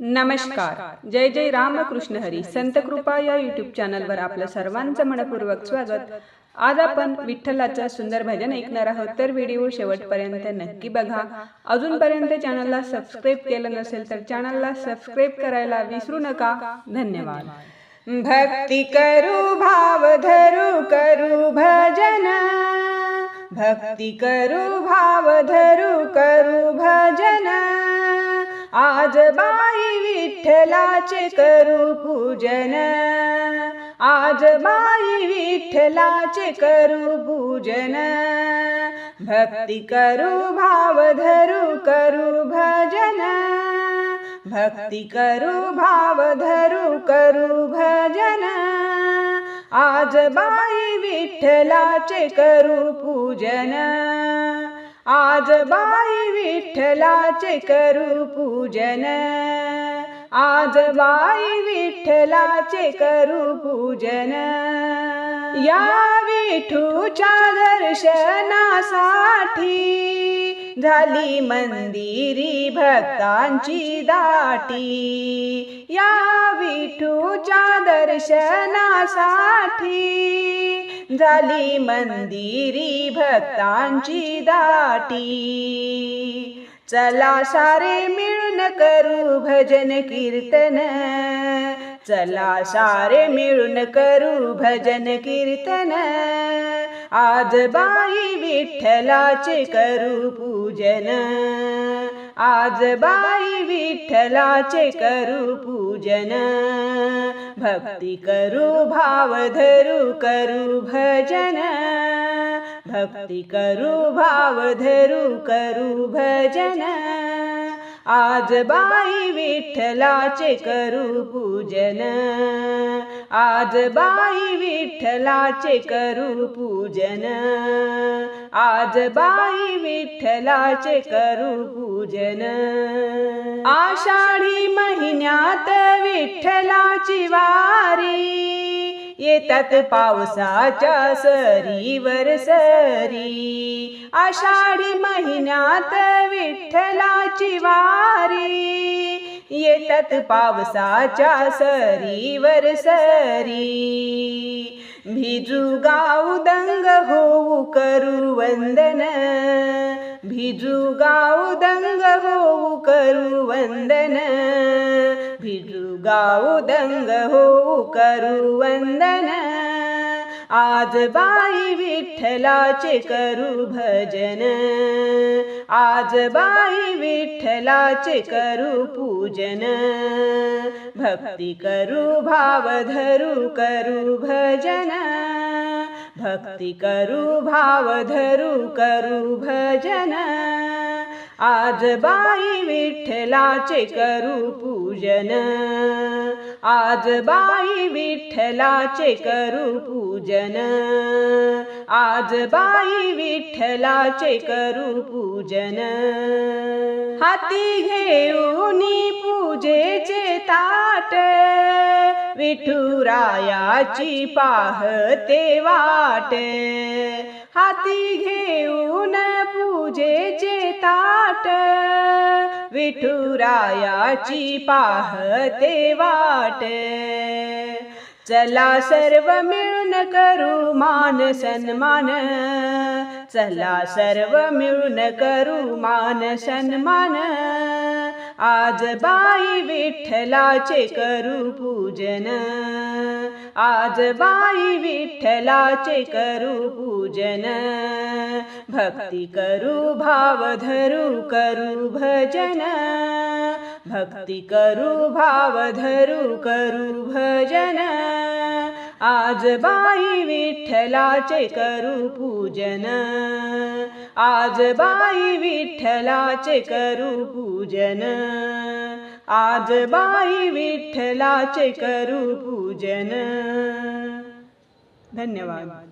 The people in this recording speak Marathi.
नमस्कार. जय जय रामकृष्ण हरी. संत कृपा या युट्यूब चॅनलवर आपलं सर्वांचं मनपूर्वक स्वागत. आज आपण विठ्ठलाचं सुंदर भजन ऐकणार आहोत. तर व्हिडिओ शेवटपर्यंत नक्की बघा. अजूनपर्यंत चॅनलला सबस्क्राईब केलं नसेल तर चॅनलला सबस्क्राईब करायला विसरू नका. धन्यवाद. भक्ती करू भाव धरू करू भजन. भक्ती करू भाव धरू करू भजन. आज बाई विठ्ठलाचे करू पूजन. आज बाई विठ्ठलाचे करू पूजन. भक्ती करू भाव धरू करू भजन. भक्ती करू भाव धरू करू भजन. आज बाई विठ्ठलाचे करू पूजन. आज बाई विठ्ठलाचे करू पूजन. आज बाई विठ्ठलाचे करू पूजन. या विठूच्या दर्शनासाठी झाली मंदिरी भक्तांची दाटी. या विठू दर्शनासाठी झाली मंदिरी भक्तांची दाटी. चला सारे मिळून करू भजन कीर्तन. चला सारे मिळून करू भजन कीर्तन. आज बाई विठ्ठलाचे करू पूजन. आज बाई विठ्ठलाचे करू पूजन. भक्ती करू भाव धरू करू भजन. भक्ती करू भाव धरू करू भजन. आज बाई विठ्ठलाचे करू पूजन. आज बाई विठ्ठलाचे करू पूजन. आज बाई विठ्ठलाचे करू पूजन. आषाढी महिन्यात विठ्ठलाची वारी. येतात पावसाच्या सरीवर सरी. आषाढी महिन्यात विठ्ठलाची वारी. येतात पावसाच्या सरीवर सरी. भिजू गाऊ दंग होऊ करू वंदन. भिजू गाऊ दंग होऊ करू वंदन. भिजू गाऊ दंग हो करू वंदन आज बाई विठ्ठलाचे करू भजन आज बाई विठ्ठलाचे करू पूजन भक्ती करू भाव धरू करू भजन भक्ती करू भाव धरू करू भजन आज बाई विठ्ठलाचे करू पूजन. आज बाई विठ्ठलाचे करू पूजन. आज बाई विठ्ठलाचे करू पूजन. हाती घेऊन पूजेचे ताट विठुरायाची पाहते वाट. हाती घेऊन पूजेचे ताट. विठुरायाची पाहते वाट. चला सर्व मिळून करू मान सन्मान. चला सर्व मिळून करू मान सन्मान. आज बाई विठ्ठलाचे करू पूजन. आज बाई विठ्ठलाचे करू पूजन. भक्ती करू भाव धरू करू भजन. भक्ती करू भाव धरू करू भजन. आज बाई विठ्ठलाचे करू पूजन. आज बाई विठ्ठलाचे करू पूजन. आज बाई विठ्ठलाचे करू पूजन. धन्यवाद.